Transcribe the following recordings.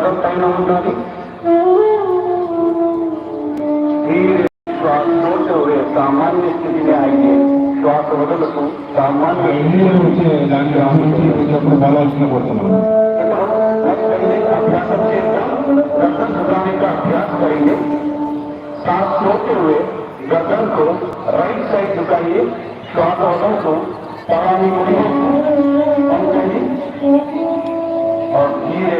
గడ్డం పైన ఉండాలి धीरे श्वास छोड़ते हुए सामान्य स्थिति में आइए श्वास वदलतू सामान्य ఎన్ని వచ్చే దానికి ఆలోచించి వచ్చినప్పుడు బాలాల్సిన పోతున్నాం अभ्यास गर्दन झुकाने का अभ्यास करेंगे सांस छोड़ते हुए गर्दन को राइट साइड झुकाइए श्वास वदन को परानी मुड़िए समझेंगे और धीरे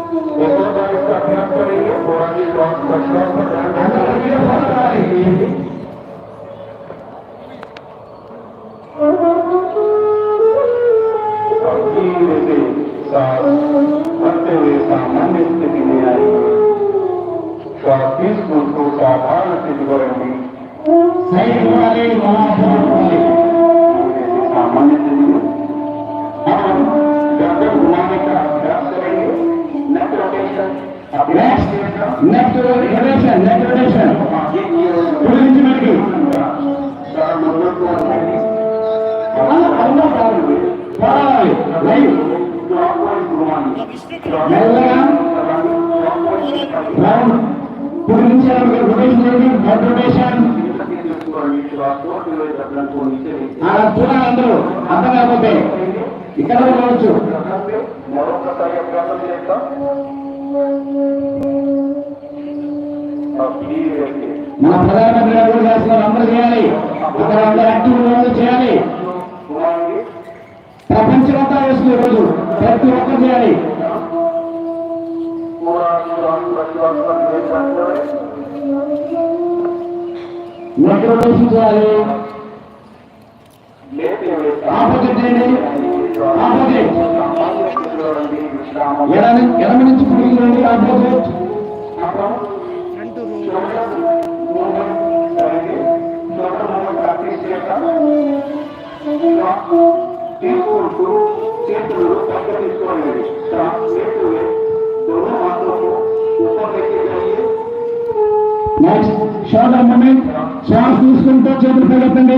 Thank you. ఇక్కడ కూడా కావచ్చు మరొకసారి అభ్యాసం చేద్దాం మన ప్రధానమంత్రి గారు కూడా చేస్తున్నారు. అందరూ చేయాలి. ఇక్కడ అందరూ యాక్టివ్ చేయాలి. ప్రపంచం అంతా వేస్తుంది ఈరోజు. ప్రతి ఒక్కరు చేయాలి. నెట్ చేయాలి ఆపోజిట్ చేయండి ఎడమి నుంచి కుడికి రండి అపోజిట్ నెక్స్ట్ శ్వాస తీసుకుంటూ చేతులు పెరగండి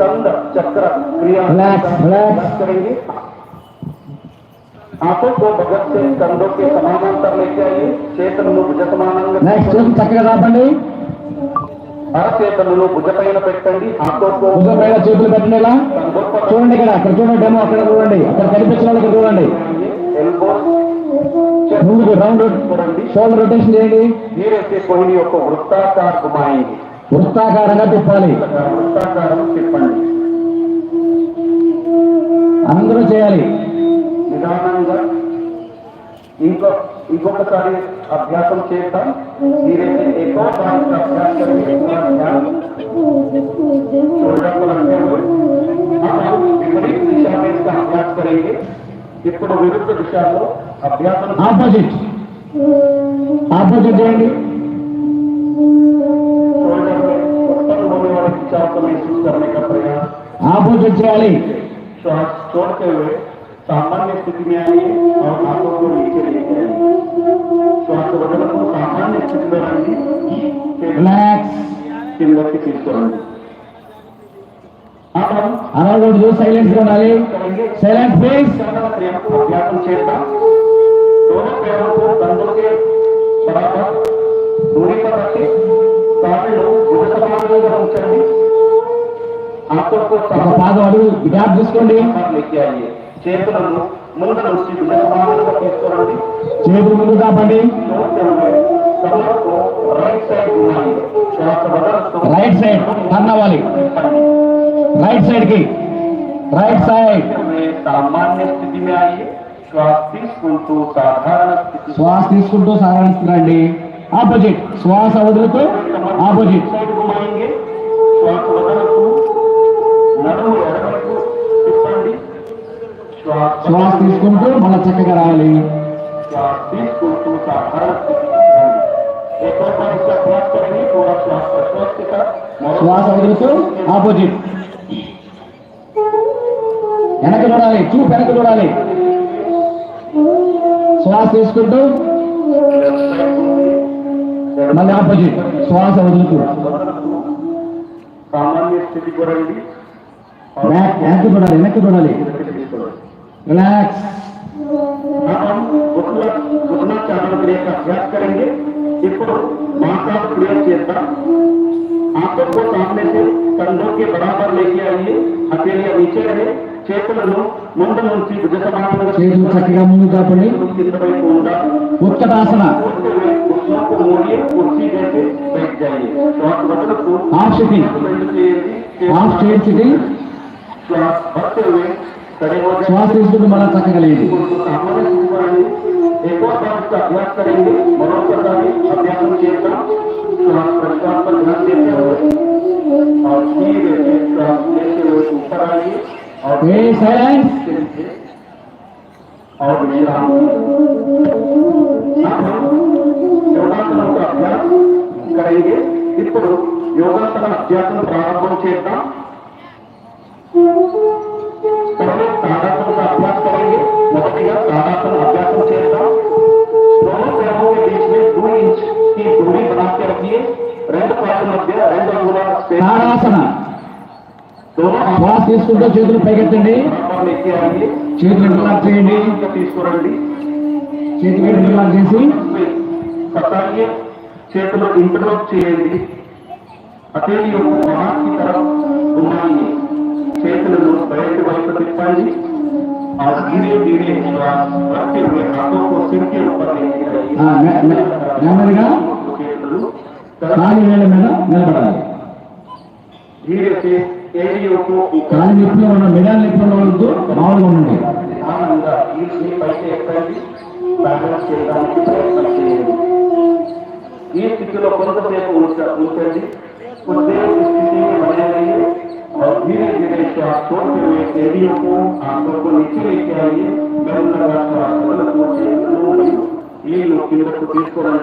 स्कंद चक्र क्रिया Relax, relax. करेंगे हाथों को भगत से कंधों के समानांतर लेके आइए చేతులను భుజ సమానంగా నెక్స్ట్ చక్కగా రాపండి అరచేతులను భుజ పైన పెట్టండి హాథోं को భుజం పైన చేతులు పెట్టండి ఇలా చూడండి ఇక్కడ అక్కడ చూడండి డెమో అక్కడ చూడండి అక్కడ కనిపించిన వాళ్ళకి చూడండి ఎల్బో ముందుకు రౌండ్ చూడండి షోల్డర్ రొటేషన్ చేయండి धीरे से कोहली యొక్క వృత్తాకార घुमाएंगे వృత్తాకారంగా తిప్పాలి. అందరూ చేయాలి. ఇంకో ఇంకొకసారి అభ్యాసం చేస్తాం మీరైతే ఎక్కువ అభ్యాసం ఇప్పుడు విరుద్ధ విషయాల్లో అభ్యాసం ఆపోజిట్. ఆపోజిట్ చేయండి. को महसूस करने का प्रयास ఆపోజిట్ చేయాలి श्वास छोड़ते हुए सामान्य स्थिति में आइए और हाथों को नीचे लेके आइए श्वास वजन को सामान्य स्थिति में आइए फिर రిలాక్స్ కిందకి తీసుకోండి अब हम అనకూడదు సైలెంట్ గా ఉండాలి करेंगे సైలెంట్ ప్లీజ్ चरण क्रिया को अभ्यास చేద్దాం दोनों पैरों को कंधों के बराबर दूरी पर रखें काफी भुज समानांतर ఉంచండి ఆంఖों को పాదం అడుగు గ్యాప్ తీసుకోండి చేతులను చేతులు ముందు కాపండి. రైట్ సైడ్ టర్న్ అవ్వాలి. రైట్ సైడ్కి. రైట్ సైడ్ సామాన్య స్థితి శ్వాస తీసుకుంటూ సాధారణ స్థితి. శ్వాస తీసుకుంటూ సాధారణ స్థితి రండి. ఆపోజిట్ శ్వాస వదులుతూ ఆపోజిట్ సైడ్ శ్వాస తీసుకుంటూ మళ్ళీ చక్కగా రాయాలి. శ్వాస వదులుతూ ఆపోజిట్. వెనక చూడాలి చూ వెనక చూడాలి శ్వాస తీసుకుంటూ మళ్ళీ ఆపోజిట్. శ్వాస వదులుతూ. సామాన్య స్థితి కూడా బ్యాక్ వెనక్కి చూడాలి వెనక్కి చూడాలి రిలాక్స్ अब हम घुटना घुटना चालन क्रिया का अभ्यास करेंगे ఇప్పుడు माता क्रिया చేద్దాం आंखों को सामने से कंधों के बराबर लेके आइए हथेलियां नीचे रहे చేతులను ముందు నుంచి భుజ సమానంగా చేతులు చక్కగా ముందు కాపండి కింద వైపు ఉండాలి ఉత్తటాసన छोड़ते हुए कुर्सियों को శ్వాస తీసుకుంటూ మళ్ళీ చక్కగా లేదు उनको सामान्य रूप में आइए। एक और बार इसका अभ्यास करेंगे मनोकरता में अभ्यास चेतना श्वास प्रश्वास पर ध्यान देते हुए और धीरे से श्वास लेते हुए ऊपर आइए और ఏ సైలెన్స్ नीचे नीचे और विश्राम अब हम योगासनों का अभ्यास करेंगे ఇప్పుడు యోగాసన అభ్యాసం ప్రారంభం చేద్దాం తాదాత్మక అభ్యాసం కలిగి మొదటిగా తాదాత్మక అభ్యాసం చేద్దాం. తీసుకుంటే తీసుకుంటూ చేతులు పైకెత్తండి. చేతులు ఇంటర్లాక్ చేయండి. తీసుకురండి. చేతులు ఇంటర్లాక్ చేసి. చేతులు ఇంటర్లాక్ చేయండి. అదే యొక్క చేతులను బయటి వైపు తిప్పండి. ఆ గిరి గిరి నెమ్మదిగా ఈ స్థితిలో కొంతసేపు ఉంచండి. కొద్దిగా స్థితిని और धीरे धीरे इसको आप छोड़ते हुए सीढ़ियों को आप को नीचे लेके आइए। ये लोग की तरफ़ तो पेश करा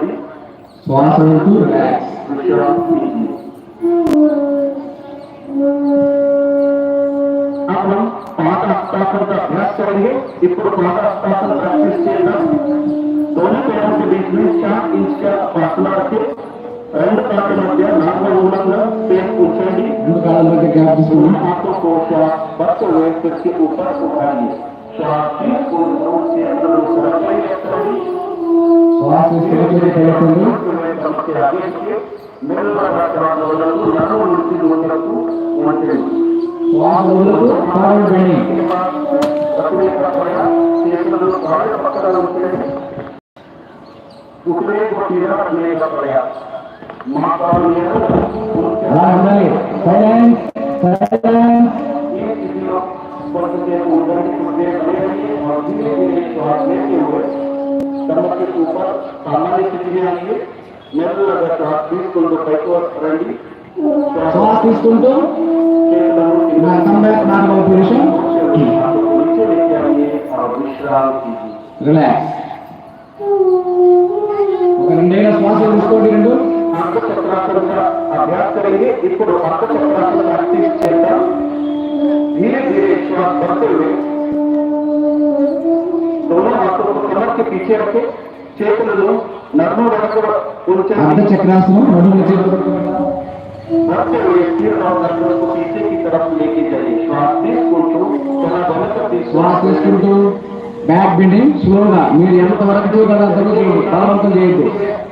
श्वास अब हम पाठ हस्ताक्षर का अभ्यास करेंगे। इसको पाठ हस्ताक्षर प्रैक्टिस दोनों पैरों के बीच में चार इंच का फासला रखें। और आपके मध्य नाम में उल्लंघन पेट उठाएगी कारण बचे क्या आप इसको आपको को श्वास बच्चे हुए पेट के ऊपर उठाएगी श्वास की पूर्ण रूप से अंदर श्वास इस तरह से पहले करेंगे मेरे बाबा का बोलन जानो उनकी दोनों को उठे श्वास बोलन पार बने अपने का पड़ा तेरे को भाग पकड़ा उठे उसमें एक पीड़ा लेने का प्रयास తీసుకుంటూ నా సంబంధ నాలుగవ పురుషం రిలాక్స్ ఒక రెండేళ్ళ శ్వాస తీసుకోండి రెండు. अर्ध चक्रासन का अभ्यास करेंगे ఇప్పుడు अर्ध चक्रासन प्रैक्टिस చేద్దాం धीरे धीरे श्वास बढ़ते हुए दोनों हाथों को कमर के पीछे रखें చేతులను నడుము వెనక అర్ధ ఉంచండి చక్రాసనం నడుము చేతులు పట్టుకుంటాం. बढ़ते हुए सिर और गर्दन को पीछे की तरफ लेके जाइए श्वास తీసుకుంటూ తన వెనక శ్వాస తీసుకుంటూ తీసుకుంటూ బ్యాక్ బెండింగ్ స్లోగా మీరు ఎంత వరకు చేయగలరో అంత వరకు చేయండి బలవంతం చేయొద్దు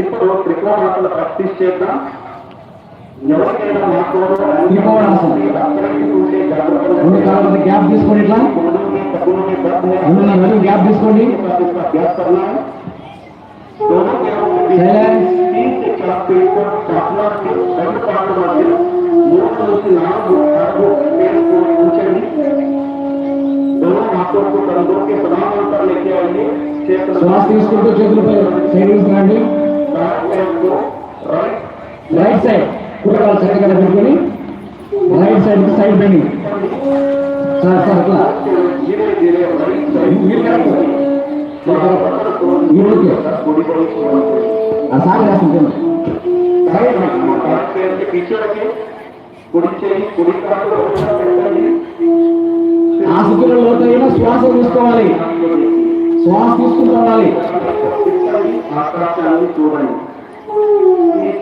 ఇప్పుడు త్రికోణాసన ప్రాక్టీస్ చేద్దాం. ఎవరికైనా మాట్లాడుతున్న గ్యాప్ తీసుకోండి ఇట్లా. అందరూ గ్యాప్ తీసుకోండి. తీసుకుంటూ చేతులపై సైడ్ తీసుకురండి రైట్ సైడ్ కుటుంబాలు సరిగ్గా పెట్టుకొని రైట్ సైడ్ సైడ్ పెండి సార్ సార్ అట్లా. ఆ శ్వాస తీసుకోవాలి. శ్వాస తీసుకుంటూ ఉండాలి చూడండి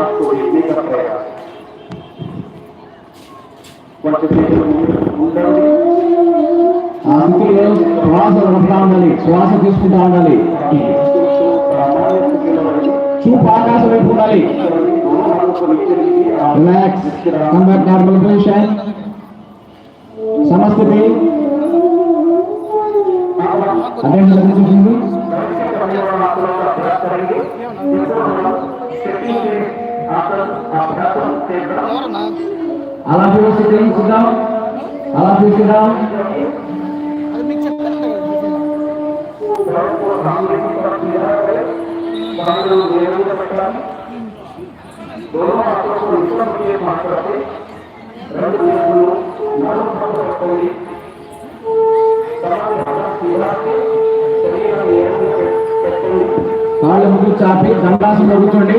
ಮತ್ತು ಇನ್ನಿತರ శ్వాస ఉండాలి శ్వాస తీసుకుంటా ఉండాలి చూపు ఆకాశం వైపు ఉండాలి రిలాక్స్ కమ్ నార్మల్ పొజిషన్ సమస్తది చూసింది అలా పిలిచి తెలుసుకుందాం అలా పిలుచుదాం కాళ్ళు ముందు చాపి దండాసం కూర్చోండి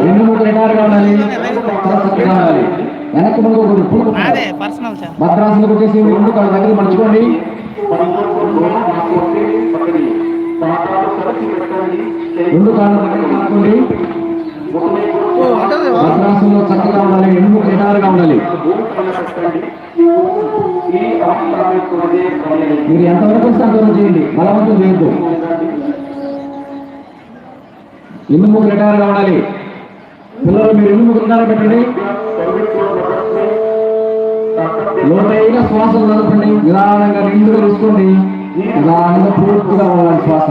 రెండు మూడు ఎడారుగా ఉండాలి. ఉండాలి వెనక్కి మనకు ఒకటి పులుపు భద్రాసులకు వచ్చేసి రెండు కాళ్ళ దగ్గర మర్చుకోండి రెండు కాళ్ళ దగ్గర చక్కగా ఉండాలి. ఎన్ని ఎడారుగా ఉండాలి. మీరు ఎంతవరకు సంకలనం చేయండి. బలవంతం చేయొద్దు. ఎన్ని మూడు ఎడారుగా ఉండాలి. పిల్లలు మీరు ఇల్లు బృందాలు పెట్టండి. లోతైన శ్వాసలు నడపండి. నిదానంగా నీళ్ళుగా తీసుకోండి నిదానంగా పూర్తిగా ఉండాలి శ్వాస.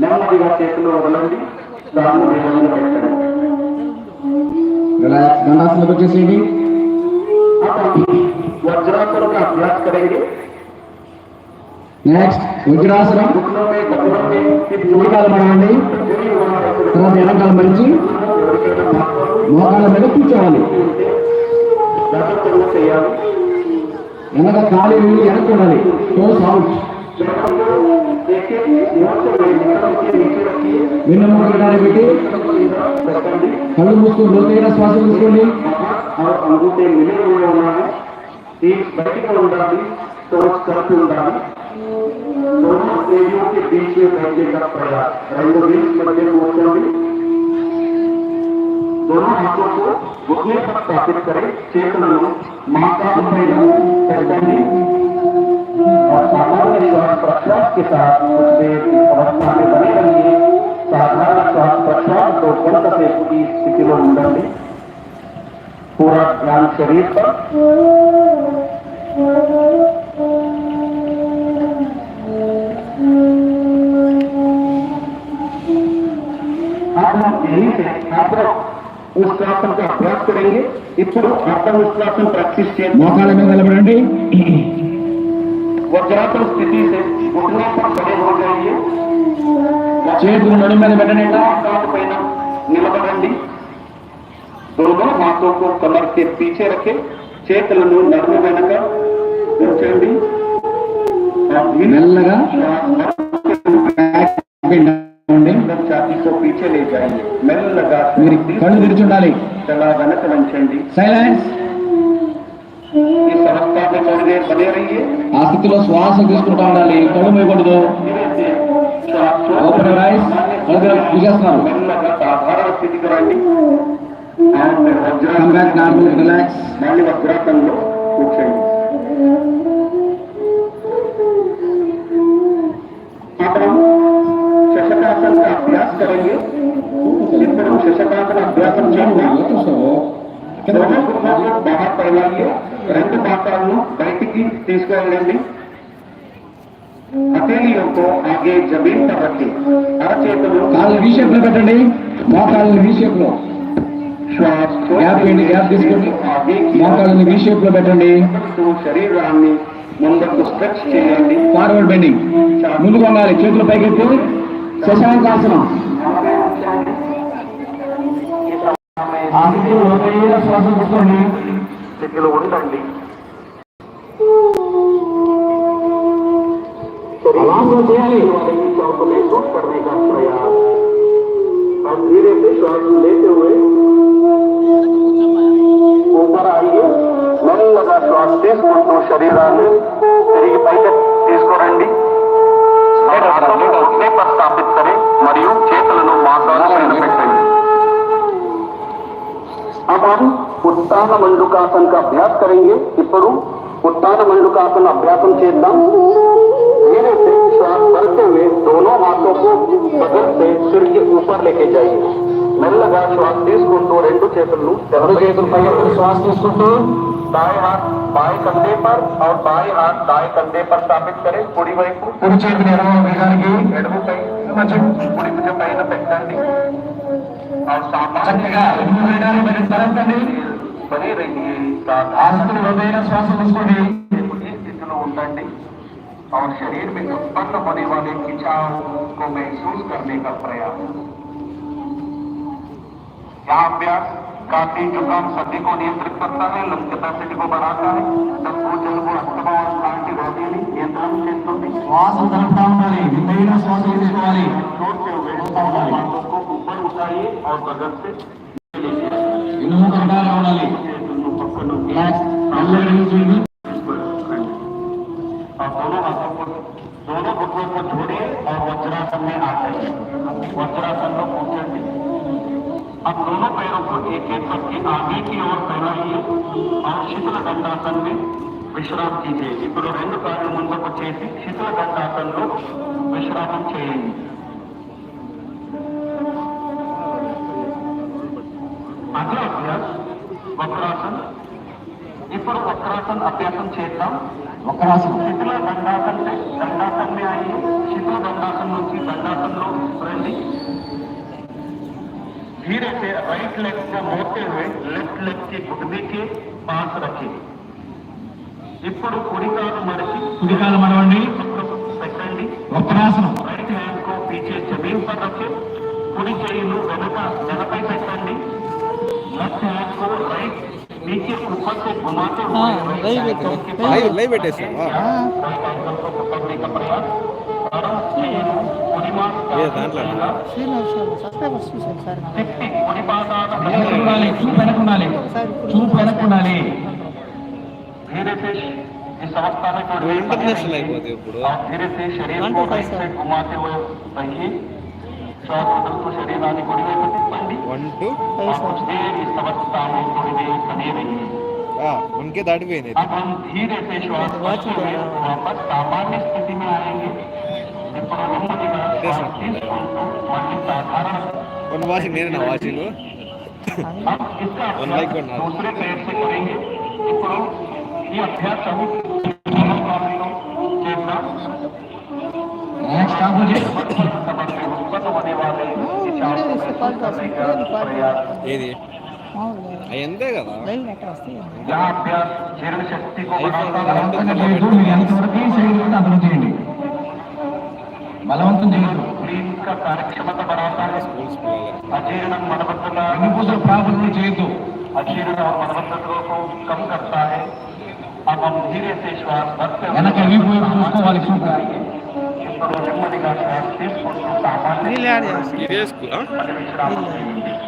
నెమ్మదిగా చేతిలో వదలండి. గండాసనకు వచ్చేసేయండి. వజ్రాసనం అభ్యాస్ కరేంగే నెక్స్ట్ వజ్రాసనం మణికాలు మడవండి తర్వాత ఎనకాల మంచి మోకాళ్ళ మీద కూర్చోవాలి. వెనక ఖాళీ వెళ్ళి వెనక్కి ఉండాలి టోస్ అవుట్ నిన్న ముక్కడానికి పెట్టి కళ్ళు మూసుకొని లోతైన శ్వాస తీసుకోండి. బయటికి ఉండాలి. ఉండాలి. देवियों के बीच में बैठने का प्रयास रंगो बीच मध्य दोनों हाथों को घुटने पर स्थापित करें। चेतना माता पहचानी और सामान्य श्वास प्रश्वास के साथ कुछ अवस्था में बने रहिए। साधारण श्वास प्रश्वास को बंद से पूरी स्थिति में पूरा ज्ञान शरीर पर। लोग उस आसन का अभ्यास करेंगे ఇప్పుడు आत्मविश्वासन प्रैक्टिस చేయండి మోకాళ్ళ మీద నిలబడండి वज्रासन स्थिति से घुटने पर खड़े हो जाइए చేతులు నడి మీద పెట్టండి काट पहना నిలబడండి दोनों हाथों को कमर के पीछे रखे చేతులను నడుము వెనక ఉంచండి और धीरे మెల్లగా श्वास బెండ్ అవ్వండి. अंदर छाती को पीछे ले जाइए మెల్లగా మీరు కళ్ళు తెరిచి ఉండాలి चला వెనక వంచండి సైలెన్స్ इस अवस्था में थोड़ी देर बने रहिए ఆ స్థితిలో శ్వాస తీసుకుంటా ఉండాలి కళ్ళు మూయకూడదు धीरे से श्वास छोड़ ఓపెన్ రైస్ కళ్ళు తీసేస్తున్నారు మెల్లగా సాధారణ స్థితికి రండి and come back vajrasana normal relax మళ్ళీ వజ్రాసనంలో కూర్చోండి అప్పుడు శశకాసన का अभ्यास करेंगे దశకాలం అభ్యాసం చేద్దాం బాధపడాలి రెండు పాత్రలను బయటికి తీసుకువెళ్ళండి. అతేలియంతో పెట్టండి. లో గ్యాప్ ఏంటి? గ్యాప్ తీసుకోండి. లో పెట్టండి. ఫార్వర్డ్ ముందుకు ఉండాలి చేతులు పైకెత్తి. శశాంకాసనం. ఆ స్థితిలో లోతైన శ్వాస తీసుకోండి స్థితిలో ఉండండి అలాగే చేయాలి श्वास में सूट करने का प्रयास और धीरे से श्वास लेते हुए ऊपर आइए మెల్లగా శ్వాస తీసుకుంటూ శరీరాన్ని తిరిగి పైకి తీసుకురండి హాథోं को घुटने पर स्थापित करें మరియు చేతులను మాసాల పైన పెట్టండి अब हम उत्तान मंडुकासन का अभ्यास करेंगे इपरू उत्तान मंडुकासन अभ्यासम चेतन। धीरे से श्वास भरते हुए दोनों हाथों को बदल से सिर के ऊपर लेके जाइए। మెల్లగా శ్వాస తీసుకుంటూ రెండు చేతులను ఎవరి చేతులు పై శ్వాస తీసుకుంటూ दाएँ हाथ बाएँ कंधे पर और बाएँ हाथ दाएँ कंधे पर स्थापित करें। कुड़ी వైపు కుడి చేతిని ఎడమ వైపు ఎడమ పై మధ్య కుడి భుజం పైన పెట్టండి చక్కగా విధమైన మీరు తరపండి ఆస్తులు హృదయ శ్వాస తీసుకోండి స్థితిలో ఉండండి और शरीर में उत्पन्न होने वाले खिंचाव को महसूस करने का प्रयास। यह अभ्यास काफ़ी जुकाम सर्दी को नियंत्रित करता है लंग कैपेसिटी को बढ़ाता है। डब्बू जल को अस्तमा और स्थान की रोधेली नियंत्रण क्षेत्रों में। श्वास धरता श्वास తీసుకోవాలి और बगल से ఇనుము కరడాగా ఉండాలి చేతులను పక్కన రిలాక్స్ మెల్లగా నిల్చోండి और दोनों हाथों को दोनों घुटनों को जोड़िए और वज्रासन में आ जाइए वज्रासन में पहुंचेंगे अब दोनों पैरों को एक एक करके आगे की ओर फैलाइए और शीतल दंडासन में విశ్రామం कीजिए ఇప్పుడు రెండు కాళ్ళు ముందుకు వచ్చేసి శిథిల దండాసనలో విశ్రామం చేయండి వక్రాసన్ ఇప్పుడు వక్రాసన్ అభ్యాసం చేద్దాం వక్రాసనం శిథిల దండాసన్ से దండాసన్ में आइए శిథిల దండాసన్ నుంచి దండాసన్లో రండి धीरे से राइट लेग को मोड़ते हुए लेफ्ट लेग के घुटने के पास रखें ఇప్పుడు కుడి కాలు మడిచి కుడికాలు మడవండి పక్కకు మకరాసనం రైట్ హ్యాండ్ को पीछे जमीन पर रखें కుడి చేయిను వెనక వెనపై పెట్టండి లెఫ్ట్ లైవ్ లైవ్ పెట్టేసాం. ఏ దాంట్లో చూపు వెనకుండాలి చూపు వెనకుండాలి ఇంటర్నేషనల్ అయిపోతుంది ఇప్పుడు వన్ టూ. आ, उनके दाढ़ भी नहीं अब हम धीरे से श्वास वापस सामान्य स्थिति में आएँगे। मेरे लो। दूसरे पैर से करेंगे। ये अभ्यास नेक्स्ट तो होने वाले प्रयास అంతే కదా లైవ్ అట్లా వస్తాయి यह अभ्यास जीर्ण शक्ति को बढ़ाता है బలవంతంగా చేయొద్దు మీరు ఎంతవరకు శరీరం ఉంటే అంతలో చేయండి బలవంతం చేయొద్దు ब्रीन का कार्यक्षमता बढ़ाता है స్కూల్స్ పిల్లలు अजीर्ण मनबद्धता వెన్నుపూసల ప్రాబ్లం చేయొద్దు अजीर्ण और मनबद्धता को कम करता है अब हम धीरे से श्वास भरते వెనక వీపు వైపు చూసుకోవాలి చూపు ఇప్పుడు నెమ్మదిగా శ్వాస తీసుకుంటూ సామాన్య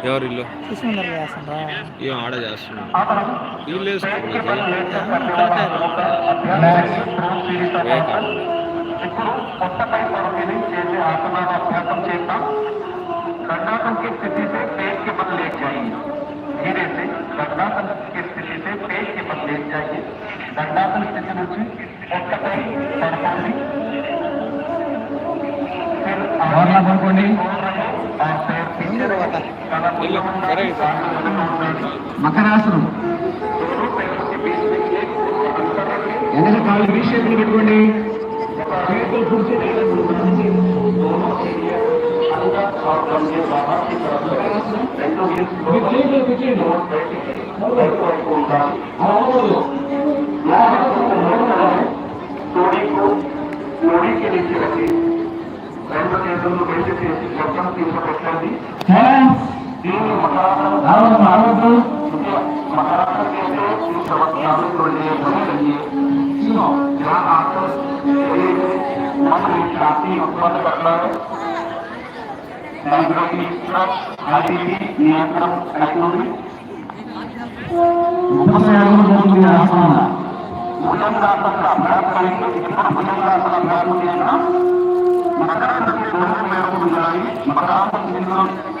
వీళ్ళు యాడ్ చేస్తాను ఇదే స్కూల్ వీళ్ళు ఎవరు ఇల్లు శిశుమందర్ చేస్తాను ఏం ఆడ చేస్తున్నాం अब हम వీళ్ళే पेट के స్కూల్ बल लेकर करने वाला योगा अभ्यास ध्रुव सीढ़ी का आसन ఇప్పుడు పొట్టపై పడుకుని చేసే ఆసనాల అభ్యాసం చేద్దాం दंडासन की स्थिति से पेट के बल लेट जाइए धीरे से दंडासन की स्थिति से पेट के बल लेट जाइए दंडासन स्थिति నుంచి పొట్టపై పడుకోండి फिर మరలా పడుకోండి और पैर पीछे మకరాసనం. ఎనక కాళ్ళు వీ పెట్టుకోండి. మొత్తం తీసుకొచ్చండి और भारत महाराष्ट्र के सर्वज्ञानी को लिए धन लिए तीनों यहाँ आकर एक मन में शांति उत्पन्न करना है नियंत्रण ऐसी भुजंगासन का अभ्यास करेंगे इतना भुजंगासन अभ्यास हो जाएगा मकरांत के दोनों पैरों को मिलाइए मकरांत के दोनों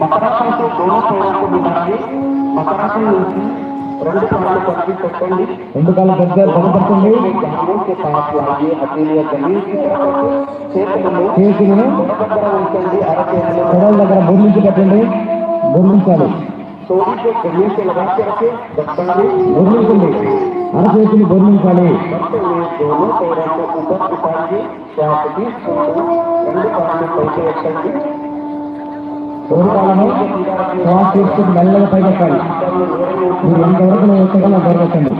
మకరాసం దోనో తోడకు బిడాలి మకరాసం నుంచి రెండు కమలు పట్టి పెట్టండి రెండు కాల దగ్గర బలపడుతుంది గ్రామం కే పాస్ లాగే అతీయ జమీన్ కి చేతులను చేతులను దగ్గర ఉంచండి అరచేతులు కొడల దగ్గర బొర్లించి పెట్టండి బొర్లించాలి సోడి కే జమీన్ కే లగా కే రखें దక్కండి బొర్లించండి అరచేతిని బంధించాలి. కోరికాలను క్రాస్ చేసుకుని మెల్లగా పైకెక్కాలి మీరు ఎంతవరకు నేను ఎక్కగలం చూడండి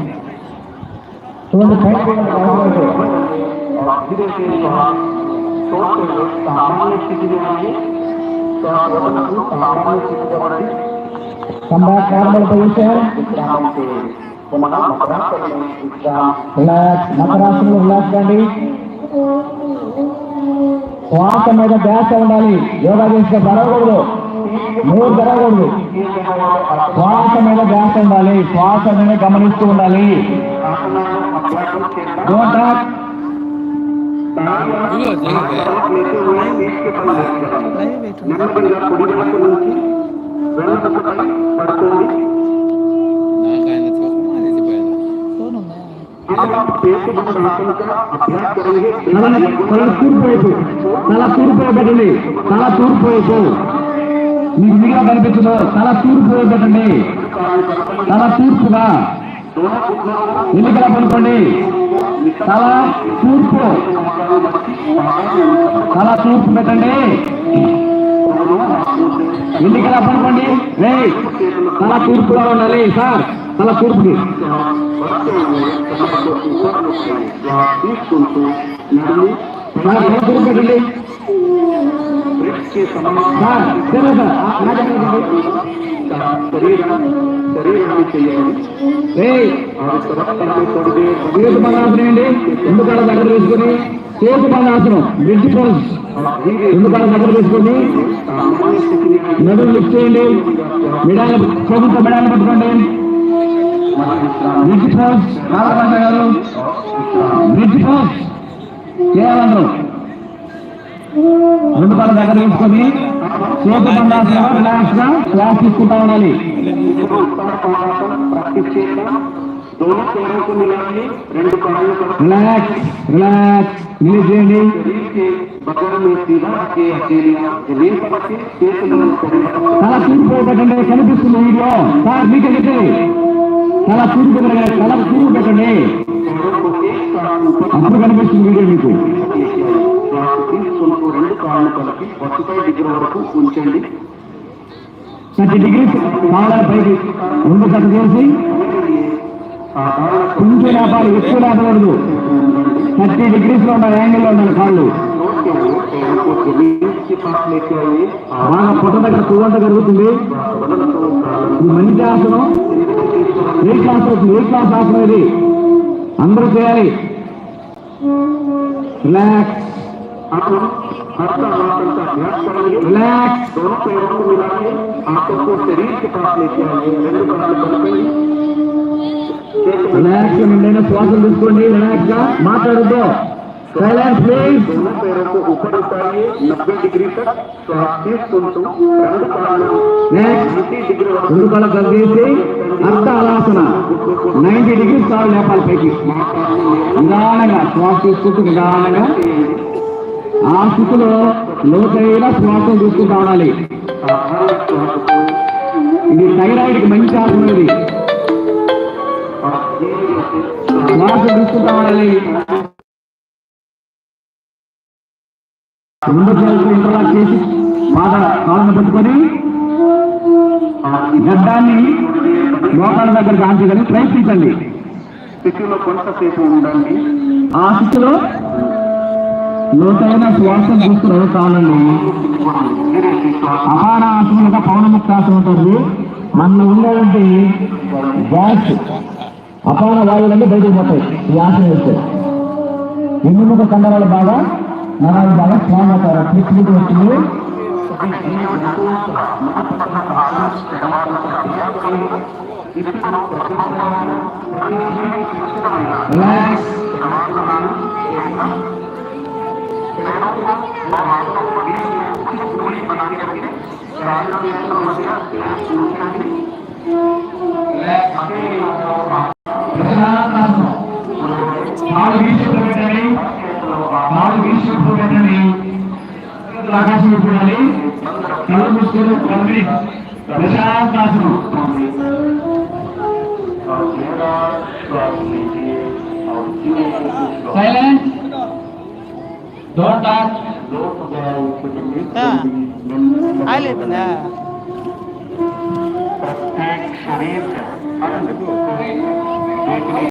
కంబాట్ కార్మల్ మకరాశంలో ఉల్లాసండి శ్వాస మీద ధ్యాస ఉండాలి యోగా చేస్తే బరగకూడదు నోరు జరగకూడదు శ్వాస మీద ధ్యాస ఉండాలి. శ్వాస మీద గమనిస్తూ ఉండాలి. పడుతుంది తూర్పు వైపు తల తూర్పు చాలా పెట్టండి తల తూర్పు వైపు మీకు మిగిలిన కనిపించదు తల తూర్పు పెట్టండి తల తూర్పుగా ఎన్నికల పనుకోండి తల తూర్పు తల తూర్పు పెట్టండి ఎన్నికల పనుకోండి రే తల తూర్పుగా ఉండాలి సార్. తల తూర్పుకి తీసుకుంటూ సరే సార్. దగ్గర పెట్టండి. శరీరం శరీరాన్ని చేతి పదాసనం రెండు కాళ్ళ దగ్గర చేతి పదాసనం బ్రిడ్జ్ పోజ్ రెండు కాళ్ళ దగ్గర తీసుకుని నడుము లిఫ్ట్ చేయండి మిడాలు చేతులతో మిడాలు పట్టుకోండి. విజిపోస్ బాలపంట గారు విజిపోస్ చేయాలన్నారు రెండు పనులు దగ్గర తీసుకొని చేతి క్లాస్ తీసుకుంటా ఉండాలి కనిపిస్తుంది వీడియో సార్ మీకు తల తూర్పు తల తూర్పు పెట్టండి అప్పుడు కనిపిస్తుంది వీడియో మీకు ఉంచండి థర్టీ డిగ్రీస్ కాళ్ళ పైకి రెండు సెట్ చేసి కొంచెం లాభాలు ఎక్కువ లాభకూడదు థర్టీ డిగ్రీస్లో ఉండాలి యాంగిల్లో ఉండాలి కాళ్ళు. బాగా పొట్ట దగ్గర చూడంత కలుగుతుంది మంచి ఆసనం. A class A class offer ఇది అందరూ చేయాలి relax relax relax relax relax రిలాక్స్గా మాట్లాడుతూ दोनों पैरों को ऊपर उठाइए 90 डिग्री तक श्वास తీసుకుంటూ రెండు కాళ్ళు నెక్స్ట్ 90 డిగ్రీ వరకు రెండు కళ్ళ కలిగేసి అర్ధ అలాసన నైన్టీ డిగ్రీస్ కావాలి లేపాలి పైకి నిదానంగా శ్వాస తీసుకుంటూ నిదానంగా ఆ స్థితిలో లోతైన శ్వాసం తీసుకుంటూ ఉండాలి సాధారణ శ్వాసతో ఇది థైరాయిడ్ కి మంచి ఆసనం ఇది और धीरे से శ్వాస తీసుకుంటూ ఉండాలి రెండు చేతులు ఇంటర్లాక్ చేసి బాధ కాళ్ళను పట్టుకొని గడ్డాన్ని మోకాళ్ళ దగ్గర కాంచగలి ప్రయత్నించండి. స్థితిలో కొంతసేపు ఉండండి. ఆ స్థితిలో లోతైన శ్వాస తీసుకుని కాలండి అహార ఆసనంగా పౌనముక్తాసనం ఉంటుంది మన ఉండేటువంటి గ్యాస్ అపాన వాయువులన్నీ బయటకు పోతాయి. ఈ ఆసనం వేస్తే ఎన్నిముఖ కండరాలు బాగా నరాలు బాగా స్ట్రాంగ్ అవుతారు ఫ్లెక్సిబిలిటీ వస్తుంది రిలాక్స్ ప్రశాంతాసనం నాలుగు వీసులు పెట్టండి నాలుగు వీసులు పెట్టండి ఆకాశం చూడాలి కళ్ళు మూసుకొని కంప్లీట్ ప్రశాంతాసనం और गहरा श्वास लीजिए और धीरे से श्वास సైలెంట్ డోంట్ టాక్ लोक गया ఆ, ఆయిల్ అయిపోయిందా प्रत्येक शरीर का अंग